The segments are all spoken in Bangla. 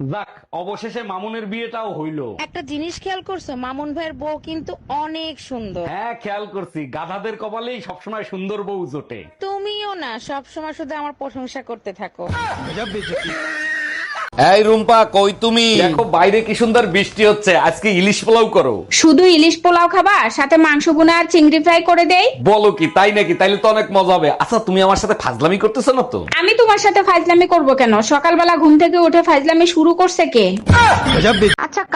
যাক অবশেষে মামুনের বিয়েটাও হইল। একটা জিনিস খেয়াল করছ মামুন ভাইয়ের বউ কিন্তু অনেক সুন্দর। হ্যাঁ খেয়াল করছি গাধাদের কপালেই সবসময় সুন্দর বউ জোটে। তুমিও না সবসময় শুধু আমার প্রশংসা করতে থাকো। এই রুম্পা কই তুমি? দেখো বাইরে কি সুন্দর বৃষ্টি হচ্ছে। আজকে ইলিশ পোলাও করো। শুধু ইলিশ পোলাও খাবা সাথে মাংস বোনা আর চিংড়ি ফ্রাই করে দেই। বলো কি তাই নাকি? তাইলে তো অনেক মজা হবে। আচ্ছা তুমি আমার সাথে ফাজলামি করতেছো না তো? আমি তোমার সাথে ফাজলামি করব কেন? সকালবেলা ঘুম থেকে উঠে ফাজলামি শুরু করছে কে?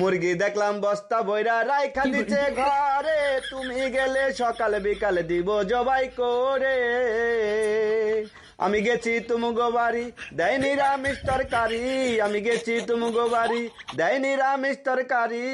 মুরগি দেখলাম বস্তা বইরা রাইখা দিচ্ছে ঘরে। তুমি গেলে সকাল বিকাল দিব জবাই করে। আমি গেছি তুমগো বাড়ি। দেয় নিরামিষ তরকারি। আমি গেছি তুমগো বাড়ি। দেয় নিরামিষ তরকারি।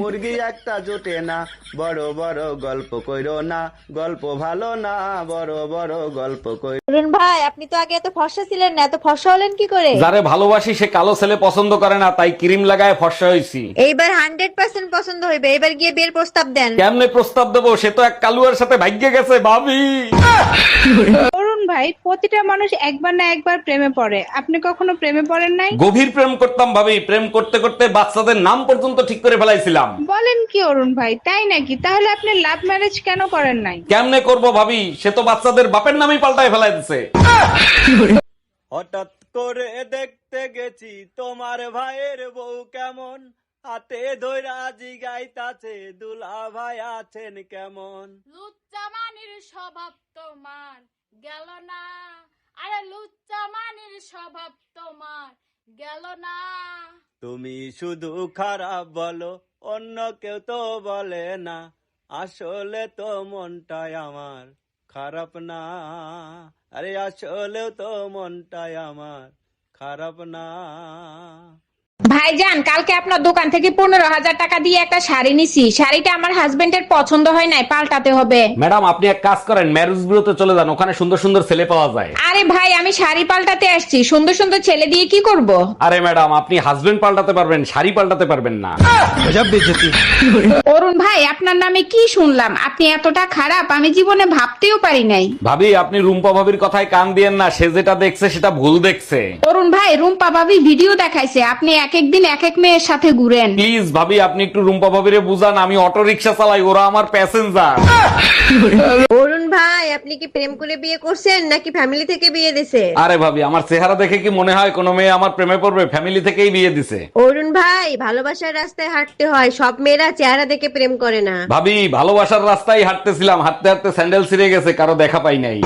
মুরগি একটা জোটে না। বড় বড় গল্প কইরো না। গল্প ভালো না। বড় বড় গল্প কই অরুণ ভাই আপনি তো আগে এত ফর্সা ছিলেন না। এত ফর্সা হলেন কি করে? যারে ভালোবাসি সে কালো ছেলে পছন্দ করে না। তাই ক্রিম লাগায় ফর্সা হয়েছি এইবার হান্ড্রেড পার্সেন্ট পছন্দ হইবে। এবার গিয়ে বিয়ের প্রস্তাব দেন। কেমনে প্রস্তাব দেবো? সে তো এক কালুয়ার সাথে ভাগ্যে গেছে ভাবি। ভাই প্রতিটা মানুষ একবার না একবার প্রেমে পড়ে। আপনি কখনো প্রেমে পড়েন নাই? গভীর প্রেম করতাম ভাবি। প্রেম করতে করতে বাচ্চাদের নাম পর্যন্ত ঠিক করে ফেলাইছিলাম। বলেন কি অরুণ ভাই তাই নাকি? তাহলে আপনি লাভ ম্যারেজ কেন করেন নাই? কেমনে করব ভাবি? সে তো বাচ্চাদের বাপের নামই পাল্টায় ফেলাই দিছে। হঠাৎ করে দেখতে গেছি তোমার ভাইয়ের বউ কেমন? হাতে ধৈরা জিগাইতাছে দুলা ভাই আছেন কেমন? লুচ্চা মানির স্বভাব তোমার গেল না। আরে লুচ্চা মানির স্বভাব তোমার গেল না। তুমি শুধু খারাপ বলো অন্য কেউ তো বলে না। আসলে তো মনটাই আমার খারাপ না। আরে আসলেও তো মনটাই আমার খারাপ না। ভাইজান কালকে আপনার দোকান থেকে পনেরো হাজার টাকা দিয়ে একটা শাড়ি নিছি। শাড়িটা আমার হাজবেন্ডের পছন্দ হয় নাই পাল্টাতে হবে। ম্যাডাম আপনি এক কাজ করেন ম্যারেজ বিউরোতে চলে যান ওখানে সুন্দর সুন্দর ছেলে পাওয়া যায়। আরে ভাই আমি শাড়ি পাল্টাতে আসছি সুন্দর সুন্দর ছেলে দিয়ে কি করব? আরে ম্যাডাম আপনি হাজবেন্ড পাল্টাতে পারবেন শাড়ি পাল্টাতে পারবেন না। অরুণ ভাই আপনার নামে কি শুনলাম? আপনি এতটা খারাপ আমি জীবনে ভাবতেও পারি নাই। ভাবি আপনি রুম্পা ভাবির কথায় কান দিয়েন না সে যেটা দেখছে সেটা ভুল দেখছে। অরুণ ভাই রুম্পা ভাবি ভিডিও দেখাইছে আপনি এক এক দিন এক এক মেয়ের সাথে ঘুরেন। প্লিজ ভাবি আপনি একটু রুম্পা ভাবিরে বুঝান আমি অটো রিক্সা চালাই ওরা আমার প্যাসেঞ্জার অরুণ ভাই আপনি কি প্রেম করে বিয়ে করছেন নাকি ফ্যামিলি থেকে বিয়ে দিছে? আরে ভাবি আমার চেহারা দেখে কি মনে হয় কোনো মেয়ে আমার প্রেমে পড়বে? ফ্যামিলি থেকেই বিয়ে দিছে। অরুণ ভাই ভালোবাসার রাস্তায় হাঁটতে হয় সব মেয়েরা চেহারা দেখে প্রেম করে না। ভাবি ভালোবাসার রাস্তায় হাঁটতেছিলাম হাঁটতে হাঁটতে স্যান্ডেল ছিঁড়ে গেছে কারও দেখা পাই নাই।